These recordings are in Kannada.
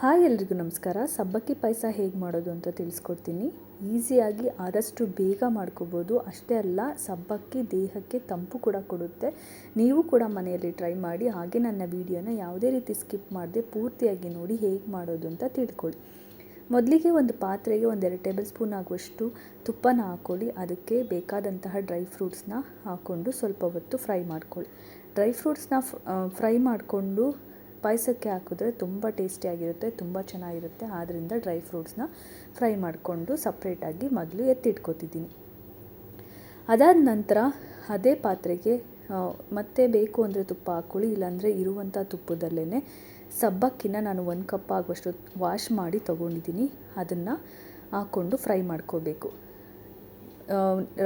ಹಾಯ್ ಎಲ್ರಿಗೂ ನಮಸ್ಕಾರ. ಸಬ್ಬಕ್ಕಿ ಪಾಯಸ ಹೇಗೆ ಮಾಡೋದು ಅಂತ ತಿಳಿಸ್ಕೊಡ್ತೀನಿ. ಈಸಿಯಾಗಿ ಆದಷ್ಟು ಬೇಗ ಮಾಡ್ಕೋಬೋದು. ಅಷ್ಟೇ ಅಲ್ಲ, ಸಬ್ಬಕ್ಕಿ ದೇಹಕ್ಕೆ ತಂಪು ಕೂಡ ಕೊಡುತ್ತೆ. ನೀವು ಕೂಡ ಮನೆಯಲ್ಲಿ ಟ್ರೈ ಮಾಡಿ. ಹಾಗೆ ನನ್ನ ವಿಡಿಯೋನ ಯಾವುದೇ ರೀತಿ ಸ್ಕಿಪ್ ಮಾಡದೆ ಪೂರ್ತಿಯಾಗಿ ನೋಡಿ ಹೇಗೆ ಮಾಡೋದು ಅಂತ ತಿಳ್ಕೊಳ್ಳಿ. ಮೊದಲಿಗೆ ಒಂದು ಪಾತ್ರೆಗೆ ಒಂದೆರಡು ಟೇಬಲ್ ಸ್ಪೂನ್ ಆಗುವಷ್ಟು ತುಪ್ಪನ ಹಾಕ್ಕೊಳ್ಳಿ ಅದಕ್ಕೆ ಬೇಕಾದಂತಹ ಡ್ರೈ ಫ್ರೂಟ್ಸ್ನ ಹಾಕ್ಕೊಂಡು ಸ್ವಲ್ಪ ಹೊತ್ತು ಫ್ರೈ ಮಾಡ್ಕೊಳ್ಳಿ. ಡ್ರೈ ಫ್ರೂಟ್ಸ್ನ ಫ್ರೈ ಮಾಡಿಕೊಂಡು ಪಾಯಸಕ್ಕೆ ಹಾಕಿದ್ರೆ ತುಂಬ ಟೇಸ್ಟಿಯಾಗಿರುತ್ತೆ, ತುಂಬ ಚೆನ್ನಾಗಿರುತ್ತೆ. ಆದ್ದರಿಂದ ಡ್ರೈ ಫ್ರೂಟ್ಸ್ನ ಫ್ರೈ ಮಾಡಿಕೊಂಡು ಸಪ್ರೇಟಾಗಿ ಮೊದಲು ಎತ್ತಿಟ್ಕೋತಿದ್ದೀನಿ. ಅದಾದ ನಂತರ ಅದೇ ಪಾತ್ರೆಗೆ ಮತ್ತೆ ಬೇಕು ಅಂದರೆ ತುಪ್ಪ ಹಾಕ್ಕೊಳ್ಳಿ, ಇಲ್ಲಾಂದರೆ ಇರುವಂಥ ತುಪ್ಪದಲ್ಲೇ ಸಬ್ಬಕ್ಕಿನ ನಾನು ಒಂದು ಕಪ್ ಆಗುವಷ್ಟು ವಾಶ್ ಮಾಡಿ ತೊಗೊಂಡಿದ್ದೀನಿ. ಅದನ್ನು ಹಾಕ್ಕೊಂಡು ಫ್ರೈ ಮಾಡ್ಕೋಬೇಕು.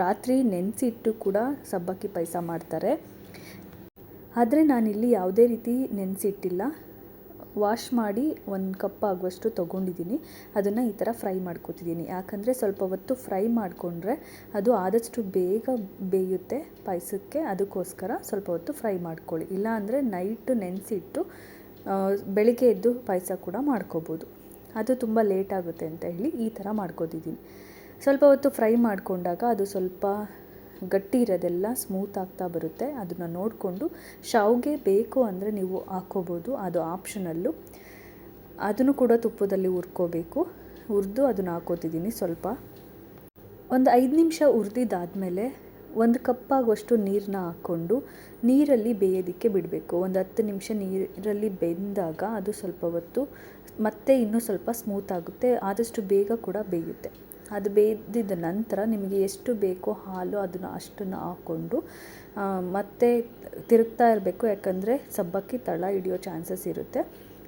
ರಾತ್ರಿ ನೆನೆಸಿಟ್ಟು ಕೂಡ ಸಬ್ಬಕ್ಕಿ ಪಾಯಸ ಮಾಡ್ತಾರೆ. ಆದರೆ ನಾನಿಲ್ಲಿ ಯಾವುದೇ ರೀತಿ ನೆನೆಸಿಟ್ಟಿಲ್ಲ. ವಾಶ್ ಮಾಡಿ ಒಂದು ಕಪ್ ಆಗುವಷ್ಟು ತೊಗೊಂಡಿದ್ದೀನಿ ಅದನ್ನು ಈ ಥರ ಫ್ರೈ ಮಾಡ್ಕೋತಿದ್ದೀನಿ ಯಾಕಂದರೆ ಸ್ವಲ್ಪ ಹೊತ್ತು ಫ್ರೈ ಮಾಡಿಕೊಂಡ್ರೆ ಅದು ಆದಷ್ಟು ಬೇಗ ಬೇಯುತ್ತೆ ಪಾಯಸಕ್ಕೆ. ಅದಕ್ಕೋಸ್ಕರ ಸ್ವಲ್ಪ ಹೊತ್ತು ಫ್ರೈ ಮಾಡ್ಕೊಳ್ಳಿ. ಇಲ್ಲಾಂದರೆ ನೈಟು ನೆನೆಸಿಟ್ಟು ಬೆಳಿಗ್ಗೆ ಎದ್ದು ಪಾಯಸ ಕೂಡ ಮಾಡ್ಕೋಬೋದು. ಅದು ತುಂಬ ಲೇಟ್ ಆಗುತ್ತೆ ಅಂತ ಹೇಳಿ ಈ ಥರ ಮಾಡ್ಕೋತಿದ್ದೀನಿ ಸ್ವಲ್ಪ ಹೊತ್ತು ಫ್ರೈ ಮಾಡಿಕೊಂಡಾಗ ಅದು ಸ್ವಲ್ಪ ಗಟ್ಟಿ ಇರೋದೆಲ್ಲ ಸ್ಮೂತ್ ಆಗ್ತಾ ಬರುತ್ತೆ. ಅದನ್ನು ನೋಡಿಕೊಂಡು ಶಾವಿಗೆ ಬೇಕು ಅಂದರೆ ನೀವು ಹಾಕ್ಕೋಬೋದು. ಅದು ಆಪ್ಷನಲ್ಲು ಅದನ್ನು ಕೂಡ ತುಪ್ಪದಲ್ಲಿ ಹುರ್ಕೋಬೇಕು. ಹುರಿದು ಅದನ್ನು ಹಾಕೋತಿದ್ದೀನಿ ಸ್ವಲ್ಪ. ಒಂದು ಐದು ನಿಮಿಷ ಹುರಿದಿದ್ದಾದಮೇಲೆ ಒಂದು ಕಪ್ಪಾಗುವಷ್ಟು ನೀರನ್ನ ಹಾಕ್ಕೊಂಡು ನೀರಲ್ಲಿ ಬೇಯೋದಕ್ಕೆ ಬಿಡಬೇಕು. ಒಂದು ಹತ್ತು ನಿಮಿಷ ನೀರಲ್ಲಿ ಬೆಂದಾಗ ಅದು ಸ್ವಲ್ಪ ಹೊತ್ತು ಮತ್ತೆ ಇನ್ನೂ ಸ್ವಲ್ಪ ಸ್ಮೂತ್ ಆಗುತ್ತೆ. ಆದಷ್ಟು ಬೇಗ ಕೂಡ ಬೇಯುತ್ತೆ. ಅದು ಬೇಯ್ದಿದ ನಂತರ ನಿಮಗೆ ಎಷ್ಟು ಬೇಕೋ ಹಾಲು ಅದನ್ನು ಅಷ್ಟನ್ನು ಹಾಕ್ಕೊಂಡು ಮತ್ತೆ ತಿರುಗ್ತಾ ಇರಬೇಕು. ಯಾಕಂದರೆ ಸಬ್ಬಕ್ಕಿ ತಳ ಹಿಡಿಯೋ ಚಾನ್ಸಸ್ ಇರುತ್ತೆ.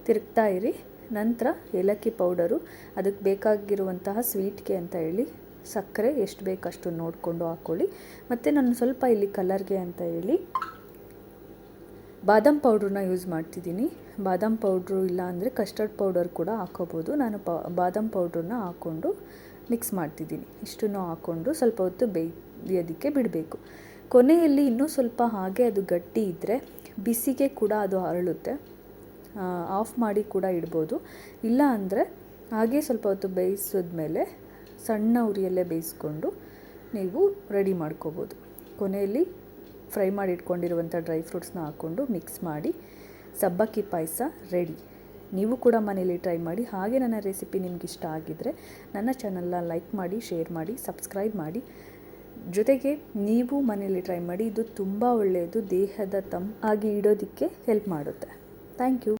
ತಿರುಗ್ತಾ ಇರಿ. ನಂತರ ಏಲಕ್ಕಿ ಪೌಡರು, ಅದಕ್ಕೆ ಬೇಕಾಗಿರುವಂತಹ ಸ್ವೀಟ್ಗೆ ಅಂತ ಹೇಳಿ, ಸಕ್ಕರೆ ಎಷ್ಟು ಬೇಕಷ್ಟು ನೋಡಿಕೊಂಡು ಹಾಕ್ಕೊಳ್ಳಿ. ಮತ್ತು ನಾನು ಸ್ವಲ್ಪ ಇಲ್ಲಿ ಕಲರ್ಗೆ ಅಂತ ಹೇಳಿ, ಬಾದಾಮ್ ಪೌಡ್ರನ್ನ ಯೂಸ್ ಮಾಡ್ತಿದ್ದೀನಿ. ಬಾದಾಮ್ ಪೌಡ್ರು ಇಲ್ಲ ಅಂದರೆ ಕಸ್ಟರ್ಡ್ ಪೌಡರ್ ಕೂಡ ಹಾಕೋಬೋದು ನಾನು ಪ, ಬಾದಾಮ್ ಪೌಡ್ರನ್ನ ಹಾಕ್ಕೊಂಡು ಮಿಕ್ಸ್ ಮಾಡ್ತಿದ್ದೀನಿ. ಇಷ್ಟನ್ನು ಹಾಕ್ಕೊಂಡು ಸ್ವಲ್ಪ ಹೊತ್ತು ಬೇಯೋದಕ್ಕೆ ಬಿಡಬೇಕು. ಕೊನೆಯಲ್ಲಿ ಇನ್ನೂ ಸ್ವಲ್ಪ ಹಾಗೆ ಅದು ಗಟ್ಟಿ ಇದ್ದರೆ ಬಿಸಿಗೆ ಕೂಡ ಅದು ಅರಳುತ್ತೆ. ಆಫ್ ಮಾಡಿ ಕೂಡ ಇಡ್ಬೋದು. ಇಲ್ಲ ಅಂದರೆ ಹಾಗೆ ಸ್ವಲ್ಪ ಹೊತ್ತು ಬೇಯಿಸಿದ್ಮೇಲೆ ಸಣ್ಣ ಉರಿಯಲ್ಲೇ ಬೇಯಿಸ್ಕೊಂಡು ನೀವು ರೆಡಿ ಮಾಡ್ಕೋಬೋದು. ಕೊನೆಯಲ್ಲಿ ಫ್ರೈ ಮಾಡಿ ಇಟ್ಕೊಂಡಿರುವಂಥ ಡ್ರೈ ಫ್ರೂಟ್ಸ್ನ ಹಾಕ್ಕೊಂಡು ಮಿಕ್ಸ್ ಮಾಡಿ ಸಬ್ಬಕ್ಕಿ ಪಾಯಸ ರೆಡಿ. ನೀವು ಕೂಡ ಮನೇಲಿ ಟ್ರೈ ಮಾಡಿ. ಹಾಗೆ ನನ್ನ ರೆಸಿಪಿ ನಿಮ್ಗೆ ಇಷ್ಟ ಆಗಿದ್ದರೆ ನನ್ನ ಚಾನಲ್ನ ಲೈಕ್ ಮಾಡಿ, ಶೇರ್ ಮಾಡಿ, ಸಬ್ಸ್ಕ್ರೈಬ್ ಮಾಡಿ. ಜೊತೆಗೆ ನೀವು ಮನೇಲಿ ಟ್ರೈ ಮಾಡಿ. ಇದು ತುಂಬ ಒಳ್ಳೆಯದು. ದೇಹದ ತಂಪಾಗಿ ಇಡೋದಕ್ಕೆ ಹೆಲ್ಪ್ ಮಾಡುತ್ತೆ. Thank you.